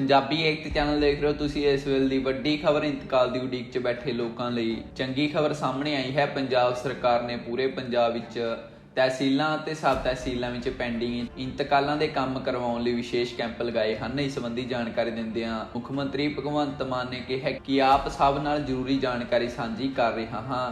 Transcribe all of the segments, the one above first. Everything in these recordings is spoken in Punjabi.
ਪੰਜਾਬੀ ਏਕਤਾ ਚੈਨਲ ਦੇਖ ਰਹੇ ਹੋ ਤੁਸੀਂ, ਇਸ ਵੇਲੇ ਦੀ ਵੱਡੀ ਖਬਰ ਇੰਤਕਾਲ ਦੀ ਉਡੀਕ 'ਚ ਬੈਠੇ ਲੋਕਾਂ ਲਈ। ਚੰਗੀ ਖਬਰ ਸਾਹਮਣੇ ਆਈ ਹੈ, ਪੰਜਾਬ ਸਰਕਾਰ ਨੇ ਪੂਰੇ ਪੰਜਾਬ ਵਿੱਚ ਤਹਿਸੀਲਾਂ ਅਤੇ ਸਬ ਤਹਿਸੀਲਾਂ ਵਿੱਚ ਪੈਂਡਿੰਗ ਇੰਤਕਾਲਾਂ ਦੇ ਕੰਮ ਕਰਵਾਉਣ ਲਈ ਵਿਸ਼ੇਸ਼ ਕੈਂਪ ਲਗਾਏ ਹਨ। ਇਸ ਸੰਬੰਧੀ ਜਾਣਕਾਰੀ ਦਿੰਦਿਆਂ ਮੁੱਖ ਮੰਤਰੀ ਭਗਵੰਤ ਮਾਨ ਨੇ ਕਿਹਾ ਕਿ ਆਪ ਸਭ ਨਾਲ ਜ਼ਰੂਰੀ ਜਾਣਕਾਰੀ ਸਾਂਝੀ ਕਰ ਰਿਹਾ ਹਾਂ।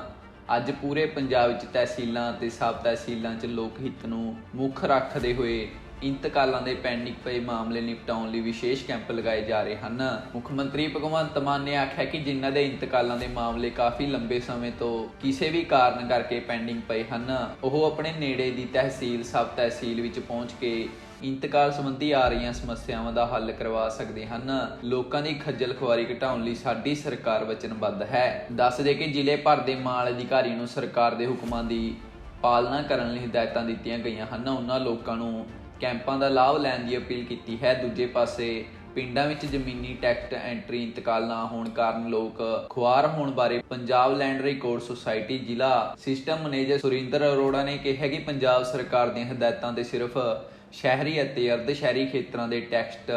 ਅੱਜ ਪੂਰੇ ਪੰਜਾਬ ਵਿੱਚ ਤਹਿਸੀਲਾਂ ਅਤੇ ਸਬ ਤਹਿਸੀਲਾਂ 'ਚ ਲੋਕ ਹਿੱਤ ਨੂੰ ਮੁੱਖ ਰੱਖਦੇ ਹੋਏ ਇੰਤਕਾਲਾਂ ਦੇ ਪੈਂਡਿੰਗ ਪਏ ਮਾਮਲੇ ਨਿਪਟਾਉਣ ਲਈ ਵਿਸ਼ੇਸ਼ ਕੈਂਪ ਲਗਾਏ ਜਾ ਰਹੇ ਹਨ। ਮੁੱਖ ਮੰਤਰੀ ਭਗਵੰਤ ਮਾਨ ਨੇ ਆਖਿਆ ਕਿ ਜਿਨ੍ਹਾਂ ਦੇ ਇੰਤਕਾਲਾਂ ਦੇ ਮਾਮਲੇ ਕਾਫੀ ਲੰਬੇ ਸਮੇਂ ਤੋਂ ਕਿਸੇ ਵੀ ਕਾਰਨ ਕਰਕੇ ਪੈਂਡਿੰਗ ਪਏ ਹਨ, ਉਹ ਆਪਣੇ ਨੇੜੇ ਦੀ ਤਹਿਸੀਲ, ਸਬ ਤਹਿਸੀਲ ਵਿੱਚ ਪਹੁੰਚ ਕੇ ਇੰਤਕਾਲ ਸੰਬੰਧੀ ਆ ਰਹੀਆਂ ਸਮੱਸਿਆਵਾਂ ਦਾ ਹੱਲ ਕਰਵਾ ਸਕਦੇ ਹਨ। ਲੋਕਾਂ ਦੀ ਖੱਜਲ ਖੁਆਰੀ ਘਟਾਉਣ ਲਈ ਸਾਡੀ ਸਰਕਾਰ ਵਚਨਬੱਧ ਹੈ। ਦੱਸ ਦੇ ਕਿ ਜ਼ਿਲ੍ਹੇ ਭਰ ਦੇ ਮਾਲ ਅਧਿਕਾਰੀ ਨੂੰ ਸਰਕਾਰ ਦੇ ਹੁਕਮਾਂ ਦੀ ਪਾਲਣਾ ਕਰਨ ਲਈ ਹਦਾਇਤਾਂ ਦਿੱਤੀਆਂ ਗਈਆਂ ਹਨ। ਉਹਨਾਂ ਲੋਕਾਂ ਨੂੰ ਕੈਂਪਾਂ ਦਾ ਲਾਭ ਲੈਣ ਦੀ ਅਪੀਲ ਕੀਤੀ ਹੈ। ਦੂਜੇ ਪਾਸੇ ਪਿੰਡਾਂ ਵਿੱਚ ਜ਼ਮੀਨੀ ਟੈਕਸ ਐਂਟਰੀ ਇੰਤਕਾਲ ਨਾ ਹੋਣ ਕਾਰਨ ਲੋਕ ਖੁਆਰ ਹੋਣ ਬਾਰੇ ਪੰਜਾਬ ਲੈਂਡ ਰਿਕਾਰਡ ਸੁਸਾਇਟੀ ਜ਼ਿਲ੍ਹਾ ਸਿਸਟਮ ਮੈਨੇਜਰ ਸੁਰਿੰਦਰ ਅਰੋੜਾ ਨੇ ਕਿਹਾ ਕਿ ਪੰਜਾਬ ਸਰਕਾਰ ਦੀਆਂ ਹਦਾਇਤਾਂ ਦੇ ਸਿਰਫ ਸ਼ਹਿਰੀ ਅਤੇ ਅਰਧ ਸ਼ਹਿਰੀ ਖੇਤਰਾਂ ਦੇ ਟੈਕਸਟ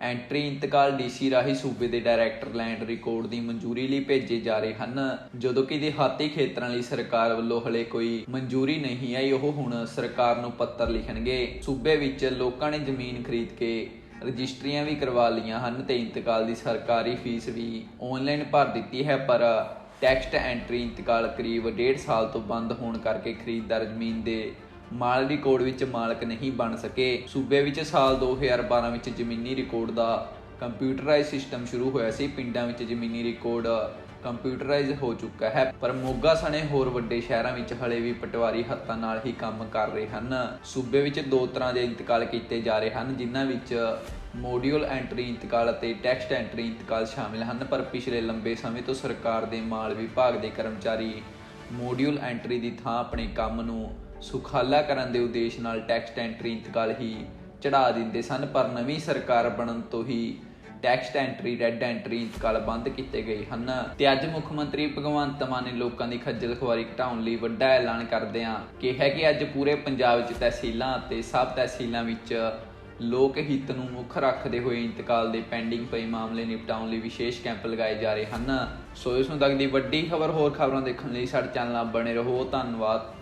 ਐਂਟਰੀ ਇੰਤਕਾਲ ਡੀਸੀ ਰਾਹੀਂ ਸੂਬੇ ਦੇ ਡਾਇਰੈਕਟਰ ਲੈਂਡ ਰਿਕਾਰਡ ਦੀ ਮਨਜ਼ੂਰੀ ਲਈ ਭੇਜੇ ਜਾ ਰਹੇ ਹਨ। ਜਦੋਂ ਕਿ ਦਿਹਾਤੀ ਖੇਤਰਾਂ ਲਈ ਸਰਕਾਰ ਵੱਲੋਂ ਹਲੇ ਕੋਈ ਮਨਜ਼ੂਰੀ ਨਹੀਂ ਆਈ, ਉਹ ਹੁਣ ਸਰਕਾਰ ਨੂੰ ਪੱਤਰ ਲਿਖਣਗੇ। ਸੂਬੇ ਵਿੱਚ ਲੋਕਾਂ ਨੇ ਜ਼ਮੀਨ ਖਰੀਦ ਕੇ ਰਜਿਸਟਰੀਆਂ ਵੀ ਕਰਵਾ ਲਈਆਂ ਹਨ ਤੇ ਇੰਤਕਾਲ ਦੀ ਸਰਕਾਰੀ ਫੀਸ ਵੀ ਆਨਲਾਈਨ ਭਰ ਦਿੱਤੀ ਹੈ, ਪਰ ਟੈਕਸਟ ਐਂਟਰੀ ਇੰਤਕਾਲ ਕਰੀਬ 1.5 ਸਾਲ ਤੋਂ ਬੰਦ ਹੋਣ ਕਰਕੇ ਖਰੀਦਦਾਰ ਜ਼ਮੀਨ ਦੇ ਮਾਲ ਰਿਕਾਰਡ ਵਿੱਚ ਮਾਲਕ ਨਹੀਂ ਬਣ ਸਕੇ। ਸੂਬੇ ਵਿੱਚ ਸਾਲ 2012 ਵਿੱਚ ਜ਼ਮੀਨੀ ਰਿਕਾਰਡ ਦਾ ਕੰਪਿਊਟਰਾਈਜ਼ ਸਿਸਟਮ ਸ਼ੁਰੂ ਹੋਇਆ ਸੀ। ਪਿੰਡਾਂ ਵਿੱਚ ਜ਼ਮੀਨੀ ਰਿਕਾਰਡ ਕੰਪਿਊਟਰਾਈਜ਼ ਹੋ ਚੁੱਕਾ ਹੈ। ਪਰ ਮੋਗਾ ਸਣੇ ਹੋਰ ਵੱਡੇ ਸ਼ਹਿਰਾਂ ਵਿੱਚ ਹਲੇ ਵੀ ਪਟਵਾਰੀ ਹੱਥਾਂ ਨਾਲ ਹੀ ਕੰਮ ਕਰ ਰਹੇ ਹਨ। ਸੂਬੇ ਵਿੱਚ ਦੋ ਤਰ੍ਹਾਂ ਦੇ ਇੰਤਕਾਲ ਕੀਤੇ ਜਾ ਰਹੇ ਹਨ, ਜਿਨ੍ਹਾਂ ਵਿੱਚ ਮੋਡਿਊਲ ਐਂਟਰੀ ਇੰਤਕਾਲ ਅਤੇ ਟੈਕਸਟ ਐਂਟਰੀ ਇੰਤਕਾਲ ਸ਼ਾਮਿਲ ਹਨ। ਪਰ ਪਿਛਲੇ ਲੰਬੇ ਸਮੇਂ ਤੋਂ ਸਰਕਾਰ ਦੇ ਮਾਲ ਵਿਭਾਗ ਦੇ ਕਰਮਚਾਰੀ ਮੋਡਿਊਲ ਐਂਟਰੀ ਦੀ ਥਾਂ ਆਪਣੇ ਕੰਮ ਨੂੰ ਸੁਖਾਲਾ ਕਰਨ ਦੇ ਉਦੇਸ਼ ਨਾਲ ਟੈਕਸਟ ਐਂਟਰੀ ਇੰਤਕਾਲ ਹੀ ਚੜਾ ਦਿੰਦੇ ਸਨ, ਪਰ ਨਵੀਂ ਸਰਕਾਰ ਬਣਨ ਤੋਂ ਹੀ ਟੈਕਸਟ ਐਂਟਰੀ ਰੈੱਡ ਐਂਟਰੀ ਇੰਤਕਾਲ ਬੰਦ ਕੀਤੇ ਗਏ ਹਨ। ਤੇ ਅੱਜ ਮੁੱਖ ਮੰਤਰੀ ਭਗਵੰਤ ਮਾਨ ਨੇ ਲੋਕਾਂ ਦੀ ਖੱਜਲ ਖੁਆਰੀ ਘਟਾਉਣ ਲਈ ਵੱਡਾ ਐਲਾਨ ਕਰਦਿਆਂ ਕਿਹਾ ਕਿ ਅੱਜ ਪੂਰੇ ਪੰਜਾਬ 'ਚ ਤਹਿਸੀਲਾਂ ਅਤੇ ਸਬ ਤਹਿਸੀਲਾਂ ਵਿੱਚ ਲੋਕ ਹਿੱਤ ਨੂੰ ਮੁੱਖ ਰੱਖਦੇ ਹੋਏ ਇੰਤਕਾਲ ਦੇ ਪੈਂਡਿੰਗ ਪਏ ਮਾਮਲੇ ਨਿਪਟਾਉਣ ਲਈ ਵਿਸ਼ੇਸ਼ ਕੈਂਪ ਲਗਾਏ ਜਾ ਰਹੇ ਹਨ। ਸੋ ਇਸ ਨੂੰ ਤੱਕ ਦੀ ਵੱਡੀ ਖਬਰ ਹੋਰ ਖਬਰਾਂ ਦੇਖਣ ਲਈ ਸਾਡੇ ਚੈਨਲ ਨਾਲ ਬਣੇ ਰਹੋ। ਧੰਨਵਾਦ।